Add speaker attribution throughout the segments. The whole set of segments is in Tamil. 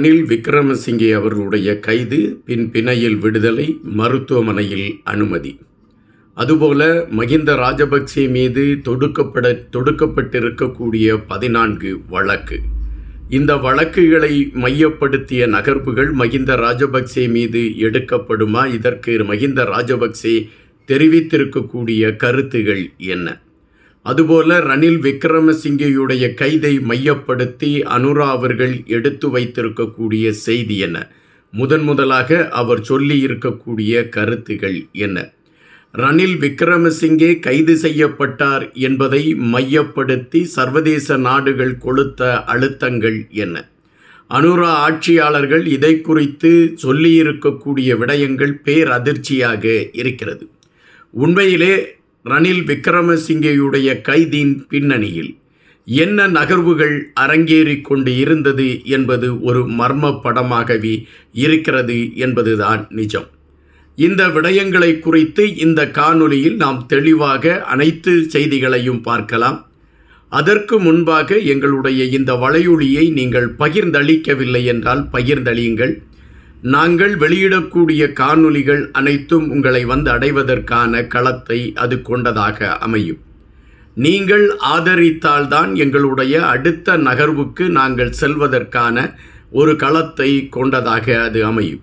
Speaker 1: ரணில் விக்ரமசிங்கே அவர்களுடைய கைது பின் பிணையில் விடுதலை மருத்துவமனையில் அனுமதி. அதுபோல மகிந்த ராஜபக்சே மீது தொடுக்கப்பட தொடுக்கப்பட்டிருக்கக்கூடிய பதினான்கு வழக்கு. இந்த வழக்குகளை மையப்படுத்திய நகர்வுகள் மகிந்த ராஜபக்சே மீது எடுக்கப்படுமா? இதற்கு மகிந்த ராஜபக்சே தெரிவித்திருக்கக்கூடிய கருத்துகள் என்ன? அதுபோல ரணில் விக்ரமசிங்கேயுடைய கைதை மையப்படுத்தி அனுரா அவர்கள் எடுத்து வைத்திருக்கக்கூடிய செய்தி என்ன? முதன் முதலாக அவர் சொல்லி இருக்கக்கூடிய கருத்துகள் என்ன? ரணில் விக்ரமசிங்கே கைது செய்யப்பட்டார் என்பதை மையப்படுத்தி சர்வதேச நாடுகள் கொடுத்த அழுத்தங்கள் என்ன? அனுரா ஆட்சியாளர்கள் இதை குறித்து சொல்லியிருக்கக்கூடிய விடயங்கள் பேரதிர்ச்சியாக இருக்கிறது. உண்மையிலே ரணில் விக்ரமசிங்கேயுடைய கைதியின் பின்னணியில் என்ன நகர்வுகள் அரங்கேறிக் கொண்டு இருந்தது என்பது ஒரு மர்ம படமாகவே இருக்கிறது என்பதுதான் நிஜம். இந்த விடயங்களை குறித்து இந்த காணொலியில் நாம் தெளிவாக அனைத்து செய்திகளையும் பார்க்கலாம். அதற்கு முன்பாக எங்களுடைய இந்த வலையொலியை நீங்கள் பகிர்ந்தளிக்கவில்லை என்றால் பகிர்ந்தளியுங்கள். நாங்கள் வெளியிடக்கூடிய காணொலிகள் அனைத்தும் உங்களை வந்து அடைவதற்கான களத்தை அது கொண்டதாக அமையும். நீங்கள் ஆதரித்தால்தான் எங்களுடைய அடுத்த நகர்வுக்கு நாங்கள் செல்வதற்கான ஒரு களத்தை கொண்டதாக அது அமையும்.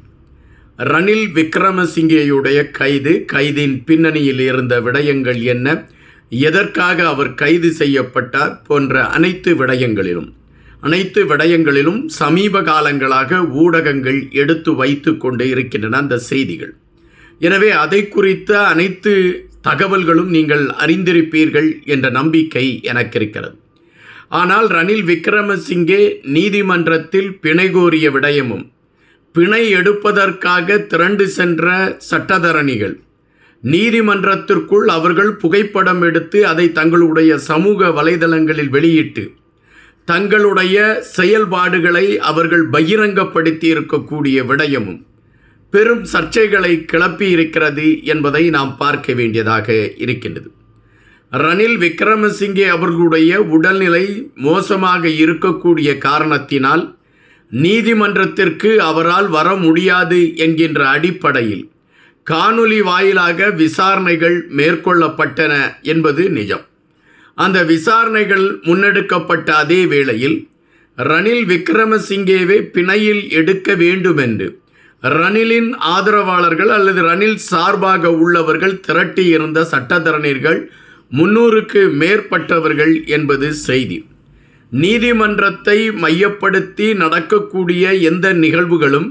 Speaker 1: ரணில் விக்ரமசிங்கேயுடைய கைது கைதின் பின்னணியில் இருந்த விடயங்கள் என்ன? எதற்காக அவர் கைது செய்யப்பட்டார்? போன்ற அனைத்து விடயங்களிலும். அனைத்து விடயங்களிலும் சமீப காலங்களாக ஊடகங்கள் எடுத்து வைத்து கொண்டு இருக்கின்றன அந்த செய்திகள். எனவே அதை குறித்த அனைத்து தகவல்களும் நீங்கள் அறிந்திருப்பீர்கள் என்ற நம்பிக்கை எனக்கு இருக்கிறது. ஆனால் ரணில் விக்ரமசிங்கே நீதிமன்றத்தில் பிணை கோரிய விடயமும் பிணை எடுப்பதற்காக திரண்டு சென்ற சட்டத்தரணிகள் நீதிமன்றத்திற்குள் அவர்கள் புகைப்படம் எடுத்து அதை தங்களுடைய சமூக வலைதளங்களில் வெளியிட்டு தங்களுடைய செயல்பாடுகளை அவர்கள் பகிரங்கப்படுத்தி இருக்கக்கூடிய விடயமும் பெரும் சர்ச்சைகளை கிளப்பி இருக்கிறது என்பதை நாம் பார்க்க வேண்டியதாக இருக்கின்றது. ரணில் விக்ரமசிங்கே அவர்களுடைய உடல்நிலை மோசமாக இருக்கக்கூடிய காரணத்தினால் நீதிமன்றத்திற்கு அவரால் வர முடியாது என்கின்ற அடிப்படையில் காணொலி வாயிலாக விசாரணைகள் மேற்கொள்ளப்பட்டன என்பது நிஜம். அந்த விசாரணைகள் முன்னெடுக்கப்பட்ட அதே வேளையில் ரணில் விக்ரமசிங்கேவை பிணையில் எடுக்க வேண்டும் என்று ரணிலின் ஆதரவாளர்கள் அல்லது ரணில் சார்பாக உள்ளவர்கள் திரட்டியிருந்த சட்டத்தரணிகள் முன்னூறுக்கு மேற்பட்டவர்கள் என்பது செய்தி. நீதிமன்றத்தை மையப்படுத்தி நடக்கக்கூடிய எந்த நிகழ்வுகளும்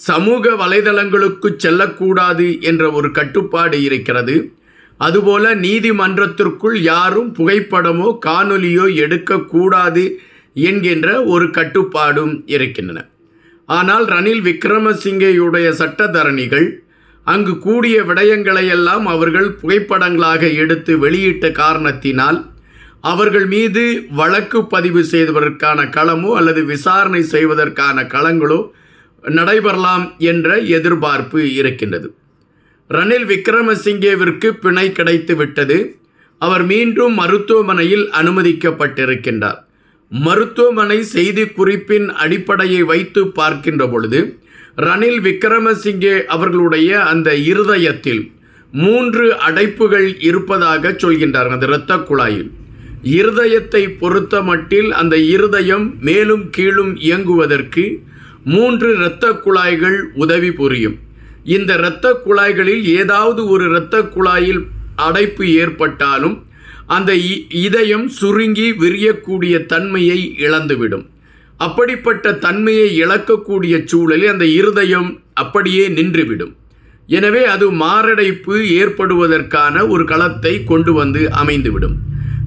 Speaker 1: சமூக வலைதளங்களுக்கு செல்லக்கூடாது என்ற ஒரு கட்டுப்பாடு இருக்கிறது. அதுபோல நீதிமன்றத்திற்குள் யாரும் புகைப்படமோ காணொலியோ எடுக்கக்கூடாது என்கின்ற ஒரு கட்டுப்பாடும் இருக்கின்றன. ஆனால் ரணில் விக்ரமசிங்கேயுடைய சட்டத்தரணிகள் அங்கு கூடிய விடயங்களையெல்லாம் அவர்கள் புகைப்படங்களாக எடுத்து வெளியிட்ட காரணத்தினால் அவர்கள் மீது வழக்கு பதிவு செய்வதற்கான களமோ அல்லது விசாரணை செய்வதற்கான களங்களோ நடைபெறலாம் என்ற எதிர்பார்ப்பு இருக்கின்றது. ரணில் விக்ரமசிங்கேவிற்கு பிணை கிடைத்து விட்டது அவர் மீண்டும் மருத்துவமனையில் அனுமதிக்கப்பட்டிருக்கின்றார். மருத்துவமனை செய்தி குறிப்பின் அடிப்படையை வைத்து பார்க்கின்ற பொழுது ரணில் விக்ரமசிங்கே அவர்களுடைய அந்த இருதயத்தில் மூன்று அடைப்புகள் இருப்பதாக சொல்கின்றார்கள் அந்த இரத்த குழாயில். இருதயத்தை பொறுத்த மட்டில் அந்த இருதயம் மேலும் கீழும் இயங்குவதற்கு மூன்று இரத்த குழாய்கள் உதவி புரியும். இந்த இரத்த குழாய்களில் ஏதாவது ஒரு இரத்த குழாயில் அடைப்பு ஏற்பட்டாலும் அந்த இதயம் சுருங்கி விரியக்கூடிய தன்மையை இழந்துவிடும். அப்படிப்பட்ட தன்மையை இழக்கக்கூடிய சூழலில் அந்த இருதயம் அப்படியே நின்றுவிடும். எனவே அது மாரடைப்பு ஏற்படுவதற்கான ஒரு களத்தை கொண்டு வந்து அமைந்துவிடும்.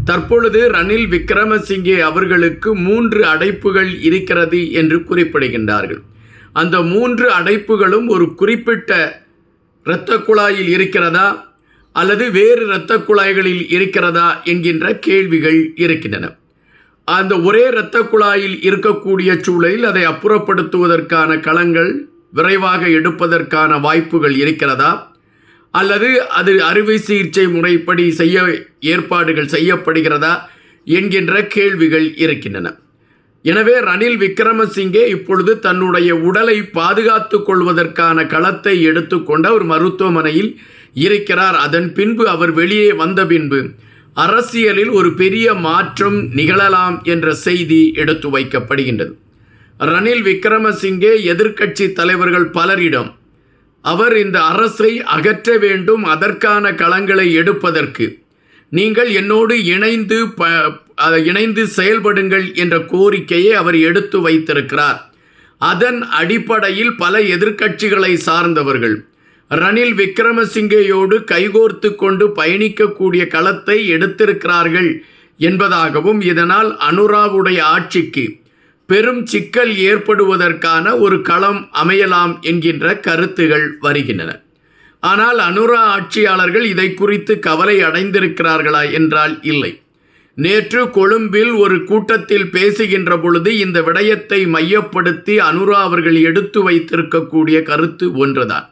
Speaker 1: தற்பொழுது ரணில் விக்ரமசிங்கே அவர்களுக்கு மூன்று அடைப்புகள் இருக்கிறது என்று குறிப்பிடுகின்றார்கள். அந்த மூன்று அடைப்புகளும் ஒரு குறிப்பிட்ட இரத்த குழாயில் இருக்கிறதா? அல்லது வேறு இரத்த குழாய்களில் இருக்கிறதா? என்கின்ற கேள்விகள் இருக்கின்றன. அந்த ஒரே இரத்த குழாயில் இருக்கக்கூடிய சூழலில் அதை அப்புறப்படுத்துவதற்கான களங்கள் விரைவாக எடுப்பதற்கான வாய்ப்புகள் இருக்கிறதா? அல்லது அது அறுவை சிகிச்சை முறைப்படி செய்ய ஏற்பாடுகள் செய்யப்படுகிறதா? என்கின்ற கேள்விகள் இருக்கின்றன. எனவே ரணில் விக்ரமசிங்கே இப்பொழுது தன்னுடைய உடலை பாதுகாத்து கொள்வதற்கான களத்தை எடுத்துக்கொண்டு அவர் மருத்துவமனையில் இருக்கிறார். அதன் பின்பு அவர் வெளியே வந்த பின்பு அரசியலில் ஒரு பெரிய மாற்றம் நிகழலாம் என்ற செய்தி எடுத்து வைக்கப்படுகின்றது. ரணில் விக்ரமசிங்கே எதிர்க்கட்சி தலைவர்கள் பலரிடம் அவர் இந்த அரசை அகற்ற வேண்டும் அதற்கான களங்களை எடுப்பதற்கு நீங்கள் என்னோடு இணைந்து ப இணைந்து செயல்படுங்கள் என்ற கோரிக்கையை அவர் எடுத்து வைத்திருக்கிறார். அதன் அடிப்படையில் பல எதிர்க்கட்சிகளை சார்ந்தவர்கள் ரணில் விக்ரமசிங்கேயோடு கைகோர்த்து கொண்டு பயணிக்கக்கூடிய களத்தை எடுத்திருக்கிறார்கள் என்பதாகவும் இதனால் அனுராவுடைய ஆட்சிக்கு பெரும் சிக்கல் ஏற்படுவதற்கான ஒரு களம் அமையலாம் என்கின்ற கருத்துகள் வருகின்றன. ஆனால் அனுரா ஆட்சியாளர்கள் இதை குறித்து கவலை அடைந்திருக்கிறார்களா என்றால் இல்லை. நேற்று கொழும்பில் ஒரு கூட்டத்தில் பேசுகின்ற பொழுது இந்த விடயத்தை மையப்படுத்தி அனுரா அவர்கள் எடுத்து வைத்திருக்கக்கூடிய கருத்து ஒன்றுதான்.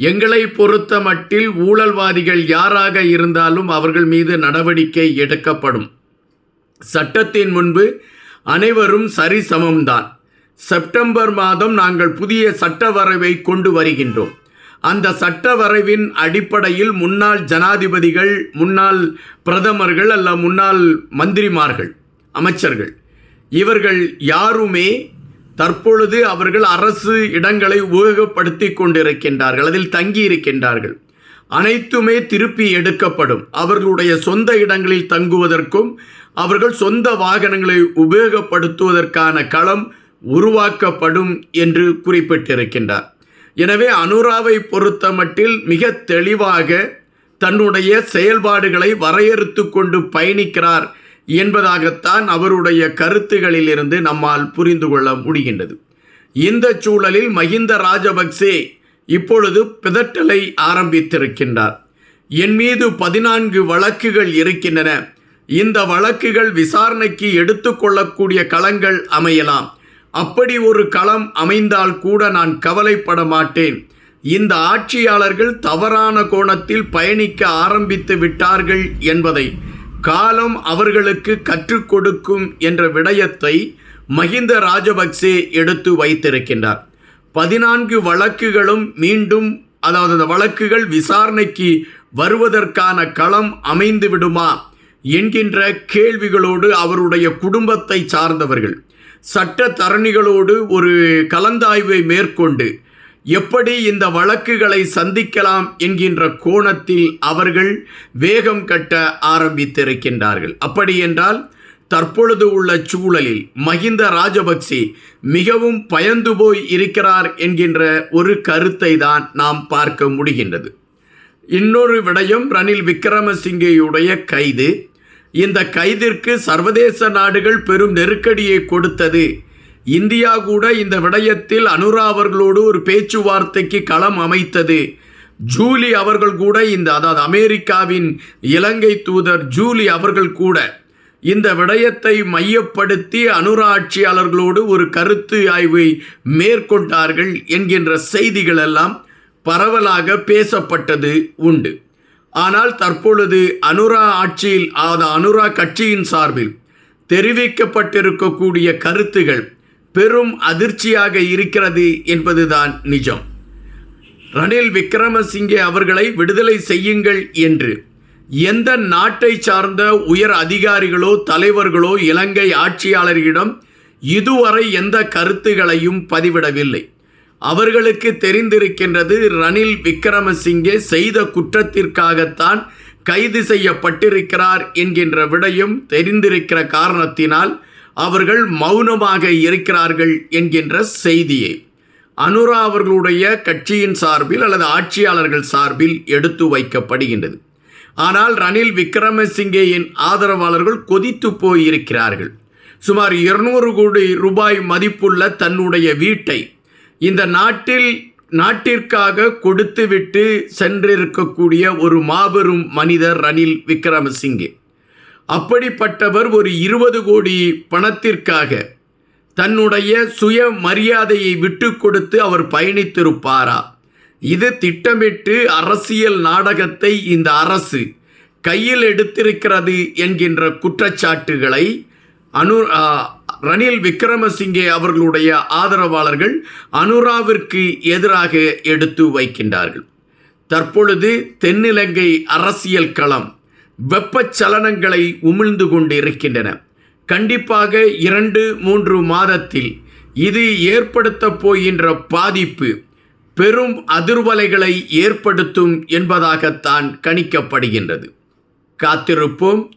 Speaker 1: எங்களை பொறுத்த மட்டில் ஊழல்வாதிகள் யாராக இருந்தாலும் அவர்கள் மீது நடவடிக்கை எடுக்கப்படும். சட்டத்தின் முன்பு அனைவரும் சரிசமம்தான். செப்டம்பர் மாதம் நாங்கள் புதிய சட்ட வரைவை கொண்டு வருகின்றோம். அந்த சட்ட வரைவின் அடிப்படையில் முன்னாள் ஜனாதிபதிகள் முன்னாள் பிரதமர்கள் அல்ல முன்னாள் மந்திரிமார்கள் அமைச்சர்கள். இவர்கள் யாருமே தற்பொழுது அவர்கள் அரசு இடங்களை உபயோகப்படுத்தி கொண்டிருக்கின்றார்கள் அதில் தங்கி இருக்கின்றார்கள். அனைத்துமே திருப்பி எடுக்கப்படும். அவர்களுடைய சொந்த இடங்களில் தங்குவதற்கும் அவர்கள் சொந்த வாகனங்களை உபயோகப்படுத்துவதற்கான களம் உருவாக்கப்படும் என்று குறிப்பிட்டிருக்கின்றார். எனவே அனுராவை பொறுத்த மட்டில் மிக தெளிவாக தன்னுடைய செயல்பாடுகளை வரையறுத்து கொண்டு பயணிக்கிறார் என்பதாகத்தான் அவருடைய கருத்துகளிலிருந்து நம்மால் புரிந்து கொள்ள முடிகின்றது. இந்த சூழலில் மஹிந்த ராஜபக்சே இப்பொழுது பிதற்றலை ஆரம்பித்திருக்கின்றார். என் மீது பதினான்கு வழக்குகள் இருக்கின்றன. இந்த வழக்குகள் விசாரணைக்கு எடுத்துக்கொள்ளக்கூடிய களங்கள் அமையலாம். அப்படி ஒரு களம் அமைந்தால் கூட நான் கவலைப்பட மாட்டேன். இந்த ஆட்சியாளர்கள் தவறான கோணத்தில் பயணிக்க ஆரம்பித்து விட்டார்கள் என்பதை காலம் அவர்களுக்கு கற்றுக் கொடுக்கும் என்ற விடயத்தை மஹிந்த ராஜபக்சே எடுத்து வைத்திருக்கின்றார். பதினான்கு வழக்குகளும் மீண்டும் அதாவது அந்த வழக்குகள் விசாரணைக்கு வருவதற்கான களம் அமைந்து விடுமா என்கின்ற கேள்விகளோடு அவருடைய குடும்பத்தை சார்ந்தவர்கள் சட்ட தரணிகளோடு ஒரு கலந்தாய்வை மேற்கொண்டு எப்படி இந்த வழக்குகளை சந்திக்கலாம் என்கின்ற கோணத்தில் அவர்கள் வேகம் கட்ட ஆரம்பித்திருக்கின்றார்கள். அப்படி என்றால் தற்பொழுது உள்ள சூழலில் மஹிந்த ராஜபக்சே மிகவும் பயந்து போய் இருக்கிறார் என்கின்ற ஒரு கருத்தை தான் நாம் பார்க்க முடிகின்றது. இன்னொரு விடயம் ரணில் விக்ரமசிங்கேயுடைய கைது. இந்த கைதிற்கு சர்வதேச நாடுகள் பெரும் நெருக்கடியை கொடுத்தது. இந்தியா கூட இந்த விடயத்தில் அனுரா அவர்களோடு ஒரு பேச்சுவார்த்தைக்கு களம் அமைத்தது. ஜூலி அவர்கள் கூட இந்த அதாவது அமெரிக்காவின் இலங்கை தூதர் ஜூலி அவர்கள் கூட இந்த விடயத்தை மையப்படுத்தி அனுரா ஆட்சியாளர்களோடு ஒரு கருத்து ஆய்வை மேற்கொண்டார்கள் என்கின்ற செய்திகளெல்லாம் பரவலாக பேசப்பட்டது உண்டு. ஆனால் தற்பொழுது அனுரா ஆட்சியில் அதாவது அனுரா கட்சியின் சார்பில் தெரிவிக்கப்பட்டிருக்கக்கூடிய கருத்துகள் பெரும் அதிர்ச்சியாக இருக்கிறது என்பதுதான் நிஜம். ரணில் விக்ரமசிங்கே அவர்களை விடுதலை செய்யுங்கள் என்று எந்த நாட்டை சார்ந்த உயர் அதிகாரிகளோ தலைவர்களோ இலங்கை ஆட்சியாளர்களிடம் இதுவரை எந்த கருத்துகளையும் பதிவிடவில்லை. அவர்களுக்கு தெரிந்திருக்கின்றது ரணில் விக்ரமசிங்கே செய்த குற்றத்திற்காகத்தான் கைது செய்யப்பட்டிருக்கிறார் என்கின்ற விடயம் தெரிந்திருக்கிற காரணத்தினால் அவர்கள் மௌனமாக இருக்கிறார்கள் என்கின்ற செய்தியை அனுரா அவர்களுடைய கட்சியின் சார்பில் அல்லது ஆட்சியாளர்கள் சார்பில் எடுத்து வைக்கப்படுகின்றது. ஆனால் ரணில் விக்ரமசிங்கேயின் ஆதரவாளர்கள் கொதித்து போயிருக்கிறார்கள். சுமார் இருநூறு கோடி ரூபாய் மதிப்புள்ள தன்னுடைய வீட்டை இந்த நாட்டில் நாட்டிற்காக கொடுத்துவிட்டு சென்றிருக்கக்கூடிய ஒரு மாபெரும் மனிதர் ரணில் விக்ரமசிங்கே. அப்படிப்பட்டவர் ஒரு இருபது கோடி பணத்திற்காக தன்னுடைய சுய மரியாதையை விட்டு கொடுத்து அவர் பயணித்திருப்பாரா? இது திட்டமிட்டு அரசியல் நாடகத்தை இந்த அரசு கையில் எடுத்திருக்கிறது என்கின்ற குற்றச்சாட்டுகளை அனு ரணில் விக்ரமசிங்கே அவர்களுடைய ஆதரவாளர்கள் அனுராவிற்கு எதிராக எடுத்து வைக்கின்றார்கள். தற்பொழுது தென்னிலங்கை அரசியல் களம் வெப்பச்சலனங்களை உமிழ்ந்து கொண்டிருக்கின்றன. கண்டிப்பாக இரண்டு மூன்று மாதத்தில் இது ஏற்படுத்தப் போகின்ற பாதிப்பு பெரும் அதிர்வலைகளை ஏற்படுத்தும் என்பதாகத்தான் கணிக்கப்படுகின்றது. காத்திருப்போம்.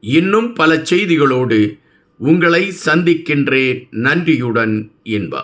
Speaker 1: இன்னும் பல செய்திகளோடு உங்களை சந்திக்கின்றேன். நன்றியுடன் இன்பா